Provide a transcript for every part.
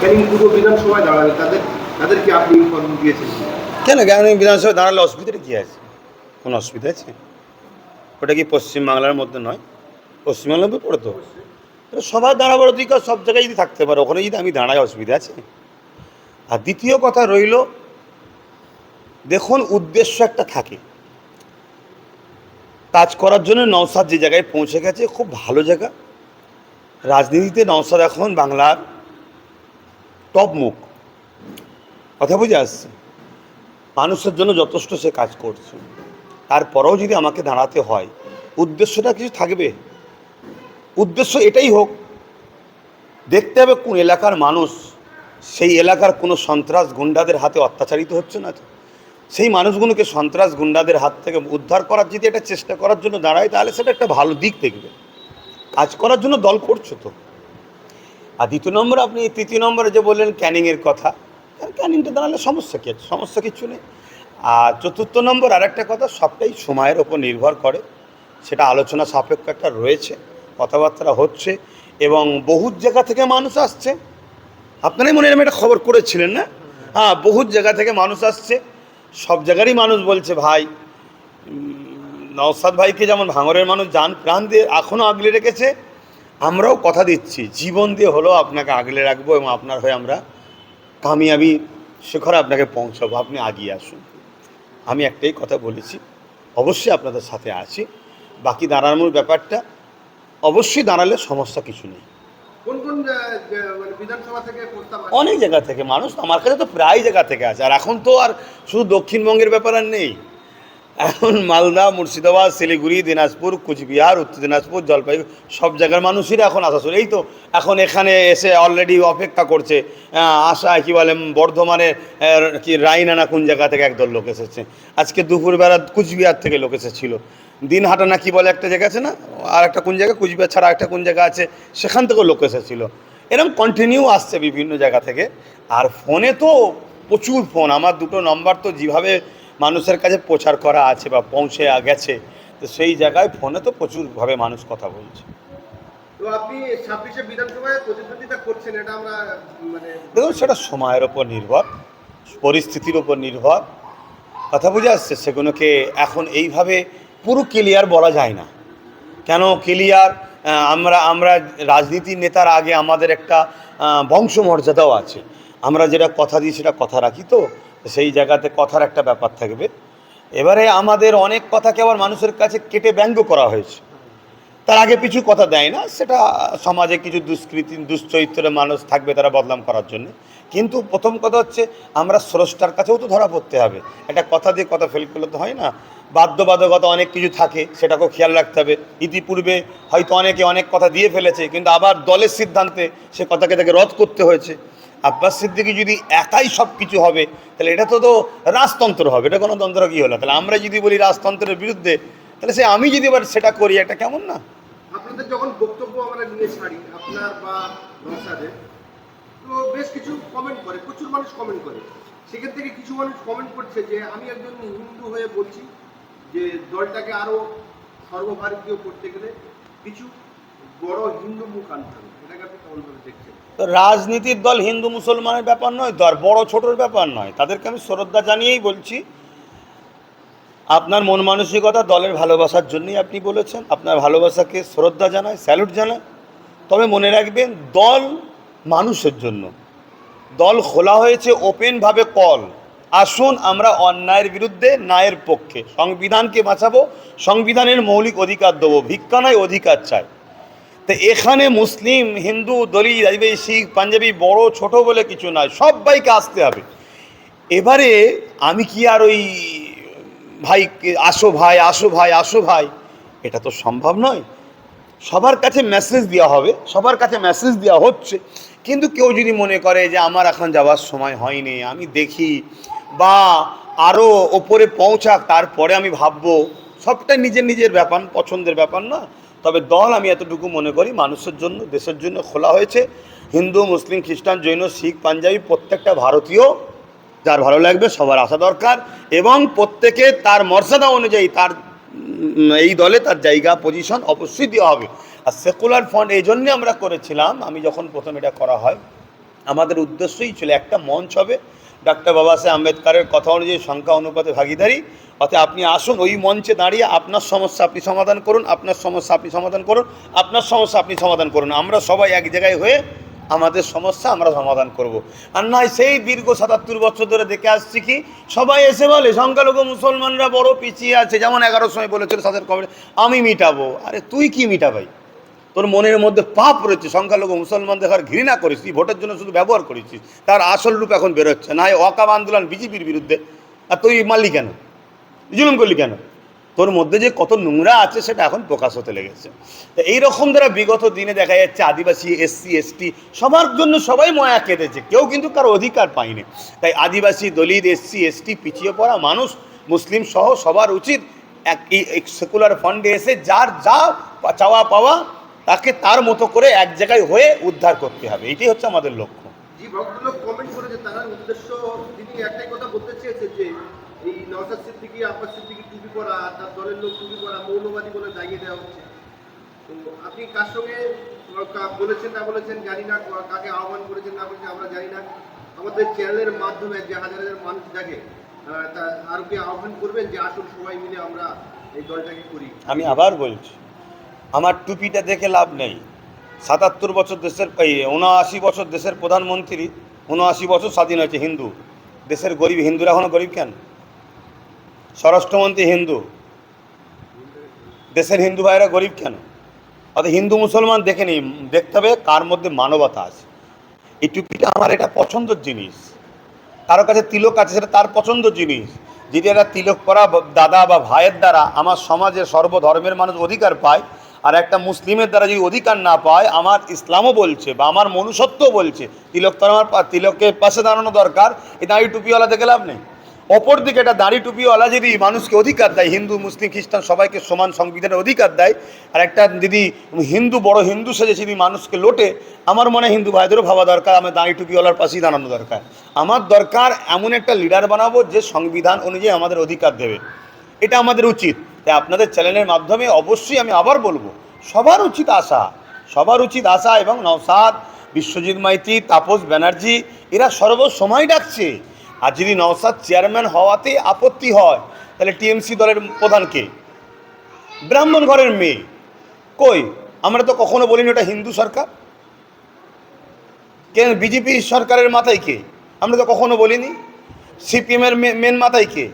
ক্যানিং তাদের কেন? কেন বিধানসভায় দাঁড়ালে অসুবিধাটা কী আছে? কোনো অসুবিধা আছে? ওটা কি পশ্চিমবাংলার মধ্যে নয়? পশ্চিমবাংলার মধ্যে পড়ে তো। এটা সবার দাঁড়াবার অধিকার সব জায়গায় যদি থাকতে পারে, ওখানে যদি আমি দাঁড়াই, অসুবিধা আছে? আর দ্বিতীয় কথা রইল, দেখুন উদ্দেশ্য একটা থাকে। কাজ করার জন্য নওসাদ যে জায়গায় পৌঁছে গেছে, খুব ভালো জায়গা। রাজনীতিতে নওসাদ এখন বাংলার টপ মুখ। কথা বুঝে আসছে? মানুষের জন্য যথেষ্ট সে কাজ করছে। তারপরেও যদি আমাকে দাঁড়াতে হয়, উদ্দেশ্যটা কিছু থাকবে? উদ্দেশ্য এটাই হোক, দেখতে হবে কোন এলাকার মানুষ, সেই এলাকার কোনো সন্ত্রাস গুন্ডাদের হাতে অত্যাচারিত হচ্ছে না সেই মানুষগুলোকে সন্ত্রাস গুন্ডাদের হাত থেকে উদ্ধার করার যদি একটা চেষ্টা করার জন্য দাঁড়ায়, তাহলে সেটা একটা ভালো দিক দেখবে। কাজ করার জন্য দল করছ তো। আর দ্বিতীয় নম্বর আপনি তৃতীয় নম্বরে যে বললেন ক্যানিংয়ের কথা ক্যানিংটা দাঁড়ালে সমস্যা কী আছে? সমস্যা কিছু নেই। আর চতুর্থ নম্বর আর একটা কথা, সবটাই সময়ের ওপর নির্ভর করে। সেটা আলোচনা সাপেক্ষ একটা রয়েছে, কথাবার্তা হচ্ছে, এবং বহু জায়গা থেকে মানুষ আসছে। আপনারাই মনে হয় একটা খবর করেছিলেন না? হ্যাঁ বহু জায়গা থেকে মানুষ আসছে। সব জায়গারই মানুষ বলছে, ভাই নওসাদ ভাইকে যেমন ভাঙরের মানুষ যান প্রাণ দিয়ে এখনও আগলে রেখেছে আমরাও কথা দিচ্ছি জীবন দিয়ে হলেও আপনাকে আগলে রাখব এবং আপনার হয়ে আমরা কামিয়াবি শিখরে আপনাকে পৌঁছাবো। আপনি আগিয়ে আসুন। আমি একটাই কথা বলেছি অবশ্যই আপনাদের সাথে আছি। বাকি দাঁড়ানোর ব্যাপারটা অবশ্যই দাঁড়ালে সমস্যা কিছু নেই। মানে অনেক জায়গা থেকে মানুষ আমার কাছে তো প্রায় জায়গা থেকে আছে। আর এখন তো আর শুধু দক্ষিণবঙ্গের ব্যাপার আর নেই। এখন মালদা, মুর্শিদাবাদ, শিলিগুড়ি, দিনাজপুর, কুচবিহার, উত্তর দিনাজপুর, জলপাইগুড়ি, সব জায়গার মানুষই এখন আসা এই তো এখন এখানে এসে অলরেডি অপেক্ষা করছে আশা কি বলে বর্ধমানে কি রাইনানা কোন জায়গা থেকে একদল লোক এসেছে। আজকে দুপুরবেলা কুচবিহার থেকে লোক এসেছিল। দিনহাটা না কি বলে একটা জায়গা আছে না? আর একটা কোন জায়গা? কুচবিহার ছাড়া একটা কোন জায়গা আছে? সেখান থেকেও লোক এসেছিল। এরকম কন্টিনিউ আসছে বিভিন্ন জায়গা থেকে। আর ফোনে তো প্রচুর ফোন আমার দুটো নম্বর তো যেভাবে মানুষের কাছে প্রচার করা আছে বা পৌঁছে গেছে তো সেই জায়গায় ফোনে তো প্রচুরভাবে মানুষ কথা বলছে। তো আপনি ছাব্বিশে বিধানসভায় প্রতিদ্বন্দ্বিতা করছেন এটা আমরা মানে দেখুন সেটা সময়ের ওপর নির্ভর পরিস্থিতির ওপর নির্ভর। কথা বুঝে আসছে সেগুলোকে এখন এইভাবে পুরো ক্লিয়ার বলা যায় না। কেন ক্লিয়ার আমরা আমরা রাজনীতির নেতার আগে আমাদের একটা বংশমর্যাদাও আছে। আমরা যেটা কথা দিই সেটা কথা রাখি তো। সেই জায়গাতে কথার একটা ব্যাপার থাকবে। এবারে আমাদের অনেক কথাকে আবার মানুষের কাছে কেটে ব্যঙ্গ করা হয়েছে। তার আগে পিছু কথা দেয় না, সেটা সমাজে কিছু দুষ্কৃতি, দুশ্চরিত্রের মানুষ থাকবে তারা বদনাম করার জন্য। কিন্তু প্রথম কথা হচ্ছে, আমরা স্রষ্টার কাছেও তো ধরা পড়তে হবে। একটা কথা দিয়ে কথা ফেল করলে তো হয় না। বাধ্যবাধকতা অনেক কিছু থাকে, সেটাকেও খেয়াল রাখতে হবে। ইতিপূর্বে হয়তো অনেকে অনেক কথা দিয়ে ফেলেছে, কিন্তু আবার দলের সিদ্ধান্তে সে কথাকে তাকে রদ করতে হয়েছে। আব্বাস সিদ্দিকি যদি একাই সব কিছু হবে, তাহলে এটা তো তো রাজতন্ত্র হবে, এটা কোনো তন্ত্র কী হলো? তাহলে আমরা যদি বলি রাজতন্ত্রের বিরুদ্ধে, তাহলে সে আমি যদি এবার সেটা করি, এটা কেমন না? আপনাদের যখন বক্তব্য আমরা নিয়ে ছাড়ি, আপনার বা নসাদের তো বেশ কিছু কমেন্ট করে, প্রচুর মানুষ কমেন্ট করে। সেখান থেকে কিছু মানুষ কমেন্ট করছে যে, আমি একজন হিন্দু হয়ে বলছি যে, দলটাকে আরও সর্বভারতীয় করতে গেলে কিছু রাজনীতির দল হিন্দু মুসলমানের ব্যাপার নয় দর বড় ছোটোর ব্যাপার নয়। তাদেরকে আমি শ্রদ্ধা জানিয়েই বলছি, আপনার মন মানসিকতা, দলের ভালোবাসার জন্যই আপনি বলেছেন। আপনার ভালোবাসাকে শ্রদ্ধা জানায় স্যালুট জানায় তবে মনে রাখবেন, দল মানুষের জন্য। দল খোলা হয়েছে ওপেনভাবে কল আসুন, আমরা অন্যায়ের বিরুদ্ধে, ন্যায়ের পক্ষে। সংবিধানকে বাঁচাবো, সংবিধানের মৌলিক অধিকার দেবো। ভিক্ষা নয়, অধিকার চাই। তো এখানে মুসলিম, হিন্দু, দলিত, আদিবাসী, শিখ, পাঞ্জাবি, বড়, ছোট বলে কিছু নয়, সবাইকে আসতে হবে। এবারে আমি কি আর ওই ভাই আসো ভাই আসো ভাই আসো ভাই, এটা তো সম্ভব নয়। সবার কাছে মেসেজ দেওয়া হবে, সবার কাছে মেসেজ দেওয়া হচ্ছে, কিন্তু কেউ যদি মনে করে যে আমার এখন যাওয়ার সময় হয়নি, আমি দেখি বা আরও ওপরে পৌঁছাক, তারপরে আমি ভাববো, সবটা নিজের নিজের ব্যাপার, পছন্দের ব্যাপার না তবে দল আমি এতটুকু মনে করি, মানুষের জন্য, দেশের জন্য খোলা হয়েছে। হিন্দু, মুসলিম, খ্রিস্টান, জৈন, শিখ, পাঞ্জাবি প্রত্যেকটা ভারতীয়, যার ভালো লাগবে, সবার আসা দরকার। এবং প্রত্যেকে তার মর্যাদা অনুযায়ী তার এই দলে তার জায়গা পজিশন অবশ্যই দেওয়া হবে। আর সেকুলার ফান্ড এই জন্যে আমরা করেছিলাম, আমি যখন প্রথম এটা করা হয়, আমাদের উদ্দেশ্যই ছিল একটা মঞ্চ হবে। ডাক্তার বাবা সাহেব আম্বেদকারের কথা অনুযায়ী সংখ্যা, অনুপাতে, ভাগিদারি। অর্থাৎ আপনি আসুন ওই মঞ্চে দাঁড়িয়ে আপনার সমস্যা আপনি সমাধান করুন, আপনার সমস্যা আপনি সমাধান করুন, আপনার সমস্যা আপনি সমাধান করুন। আমরা সবাই এক জায়গায় হয়ে আমাদের সমস্যা আমরা সমাধান করব। আর নয় সেই দীর্ঘ সাতাত্তর বছর ধরে দেখে আসছি কি, সবাই এসে বলে, সংখ্যালঘু মুসলমানরা বড় পিছিয়ে আছে, যেমন এগারো সময় বলেছিল সাথের কবে আমি মিটাবো। আরে তুই কি মিটাবাই? তোর মনের মধ্যে পাপ রয়েছে, সংখ্যালঘু মুসলমান দেখার ঘৃণা করিস, তুই ভোটের জন্য শুধু ব্যবহার করেছিস তার আসল রূপ এখন বেরোচ্ছে। না হয় অকাব আন্দোলন বিজেপির বিরুদ্ধে, আর তুই মারলি কেন? জুলুম করলি কেন? তোর মধ্যে যে কত নোংরা আছে সেটা এখন প্রকাশ হতে লেগেছে। তো এইরকম দ্বারা বিগত দিনে দেখা যাচ্ছে আদিবাসী এসসি এসটি সবার জন্য সবাই ময়া কেঁদেছে। কেউ কিন্তু কারও অধিকার পায়নি। তাই আদিবাসী দলিত এসসি এসটি পিছিয়ে পড়া মানুষ, মুসলিম সহ সবার উচিত এক সেকুলার ফান্ডে এসে যার যা চাওয়া পাওয়া তাকে তার মতো করে এক জায়গায় হয়ে উদ্ধার করতে হবে। এটাই হচ্ছে আমাদের লক্ষ্য। তারা উদ্দেশ্য তিনি একটাই কথা বলতে চেয়েছে যে এই নওসাদ সিদ্দিকি, আব্বাস সিদ্দিকি টুপি পরা, তার দলের লোক টুপি পরা মৌলবাদী বলে দাগিয়ে দেওয়া হচ্ছে। তো আপনি কার সঙ্গে বলেছেন না বলেছেন জানি না কাকে আহ্বান করেছেন না করেছেন আমরা জানি না। আমাদের চ্যানেলের মাধ্যমে যে হাজার হাজার মানুষ দেখে তা আরও কি আহ্বান করবেন যে আসুন সবাই মিলে আমরা এই দলটাকে করি। আমি আবার বলছি, আমার টুপিটা দেখে লাভ নেই। সাতাত্তর বছর দেশের উনআশি বছর দেশের প্রধানমন্ত্রী উনআশি বছর স্বাধীন হয়েছে হিন্দু। দেশের গরিব, হিন্দুরা এখনও গরিব কেন? স্বরাষ্ট্রমন্ত্রী হিন্দু। দেশের হিন্দু ভাইরা গরিব কেন? অর্থাৎ হিন্দু মুসলমান দেখে নিই, দেখতে হবে কার মধ্যে মানবতা আছে। এই টুপিটা আমার এটা পছন্দের জিনিস। কারও কাছে তিলক আছে সেটা তার পছন্দ জিনিস। যদি একটা তিলক করা দাদা বা ভাইয়ের দ্বারা আমার সমাজের সর্বধর্মের মানুষ অধিকার পায় আর একটা মুসলিমের দ্বারা যদি অধিকার না পায়, আমার ইসলামও বলছে বা আমার মনুষ্যত্ব বলছে, তিলক তো আমার তিলকের পাশে দাঁড়ানো দরকার দাঁড়ি টুপিওয়ালা দেখে লাভ নেই অপর দিকে একটা দাঁড়ি টুপিওয়ালা যদি মানুষকে অধিকার দেয়। হিন্দু, মুসলিম, খ্রিস্টান সবাইকে সমান সংবিধানের অধিকার দেয়। আর একটা যদি হিন্দু, বড় হিন্দু সেজে যদি মানুষকে লোটে। আমার মনে হিন্দু ভাইদেরও ভাবা দরকার, আমার দাঁড়ি টুপিওয়ালার পাশেই দাঁড়ানো দরকার। আমার দরকার এমন একটা লিডার বানাবো যে সংবিধান অনুযায়ী আমাদের অধিকার দেবে। এটা আমাদের উচিত। তাই আপনাদের চ্যানেলের মাধ্যমে অবশ্যই আমি আবার বলব, সবার উচিত আশা, সবার উচিত আশা এবং নওসাদ বিশ্বজিৎ মাইতি, তাপস ব্যানার্জি, এরা সর্বসময় ডাকছে। আর যদি নওসাদ চেয়ারম্যান হওয়াতে আপত্তি হয়, তাহলে টিএমসি দলের প্রধানকে ব্রাহ্মণ ঘরের মেয়ে। কই? আমরা তো কখনো বলিনি ওটা হিন্দু সরকার। কেন বিজেপি সরকারের মাথায় কে? আমরা তো কখনো বলিনি। সিপিএমের মেন মাথায় কে?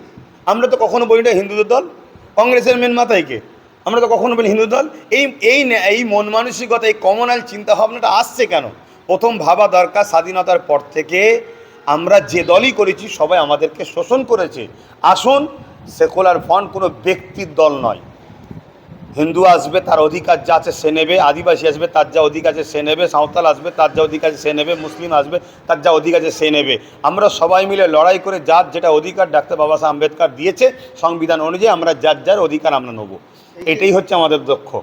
আমরা তো কখনো বলি না হিন্দুদের দল। কংগ্রেসের মেন মাথায় কে? আমরা তো কখনো বলি হিন্দু দল। এই এই এই মন মানসিকতা, এই কমনাল চিন্তাভাবনাটা আসছে কেন? প্রথম ভাবা দরকার স্বাধীনতার পর থেকে আমরা যে দলই করেছি সবাই আমাদেরকে শোষণ করেছে। আসুন সেকুলার ফ্রন্ট কোনো ব্যক্তির দল নয়। হিন্দু আসবে তার অধিকার যা আছে সে নেবে আদিবাসী আসবে তার যা অধিকার আছে সে নেবে সাঁওতাল আসবে তার যা অধিকার আছে সে নেবে মুসলিম আসবে তার যা অধিকার আছে সে নেবে। আমরা সবাই মিলে লড়াই করে যার যেটা অধিকার ডাক্তার বাবা সাহেব আম্বেদকর দিয়েছে সংবিধান অনুযায়ী আমরা যার যার অধিকার আমরা নেব। এটাই হচ্ছে আমাদের লক্ষ্য